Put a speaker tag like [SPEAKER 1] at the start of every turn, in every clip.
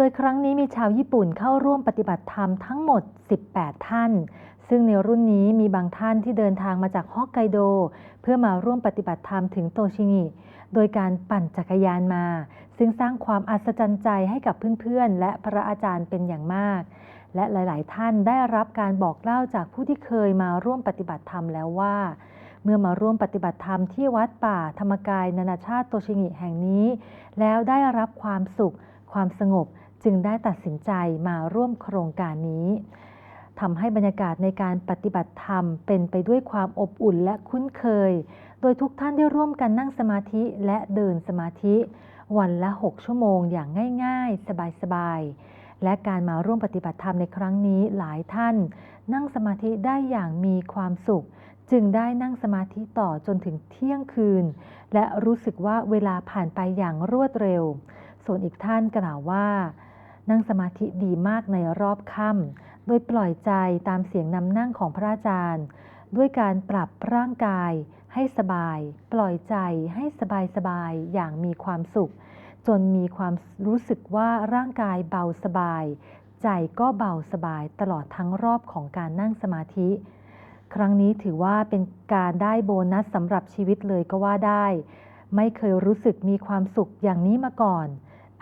[SPEAKER 1] โดยครั้งนี้มีชาวญี่ปุ่นเข้าร่วมปฏิบัติธรรมทั้งหมด 18 ท่าน ซึ่งในรุ่นนี้มีบางท่านที่เดินทางมาจากฮอกไกโด เพื่อมาร่วมปฏิบัติธรรมถึงโตชิงิ โดยการปั่นจักรยานมา ซึ่งสร้างความอัศจรรย์ใจให้กับเพื่อนๆ และพระอาจารย์เป็นอย่างมาก และหลาย ๆ ท่านได้รับการบอกเล่าจากผู้ที่เคยมาร่วมปฏิบัติธรรมแล้วว่าเมื่อมาร่วมปฏิบัติธรรมที่วัดป่าธรรมกายนานาชาติโตชิงิแห่งนี้ แล้วได้รับความสุข ความสงบ จึงได้ตัดสินใจมาร่วมโครงการนี้ทำให้บรรยากาศในการปฏิบัติธรรมเป็นไปด้วยความอบอุ่นและคุ้นเคย โดยทุกท่านได้ร่วมกันนั่งสมาธิและเดินสมาธิ วันละ 6 ชั่วโมงอย่างง่าย ๆ สบาย ๆ และการมาร่วมปฏิบัติธรรมในครั้งนี้หลายท่าน นั่งสมาธิได้อย่างมีความสุข จึงได้นั่งสมาธิต่อจนถึงเที่ยงคืน และรู้สึกว่าเวลาผ่านไปอย่างรวดเร็ว ส่วนอีกท่านกล่าวว่า นั่งสมาธิดีมากในรอบค่ำโดยปล่อยใจตามเสียงนำนั่งของพระอาจารย์ ด้วยการปรับร่างกายให้สบาย ปล่อยใจให้สบายสบายๆอย่างมีความสุข จนมีความรู้สึกว่าร่างกายเบาสบาย ใจก็เบาสบายตลอดทั้งรอบของการนั่งสมาธิ ครั้งนี้ถือว่าเป็นการได้โบนัสสำหรับชีวิตเลยก็ว่าได้ ไม่เคยรู้สึกมีความสุขอย่างนี้มาก่อน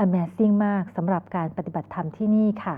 [SPEAKER 1] Amazing มากสำหรับการปฏิบัติธรรมที่นี่ค่ะ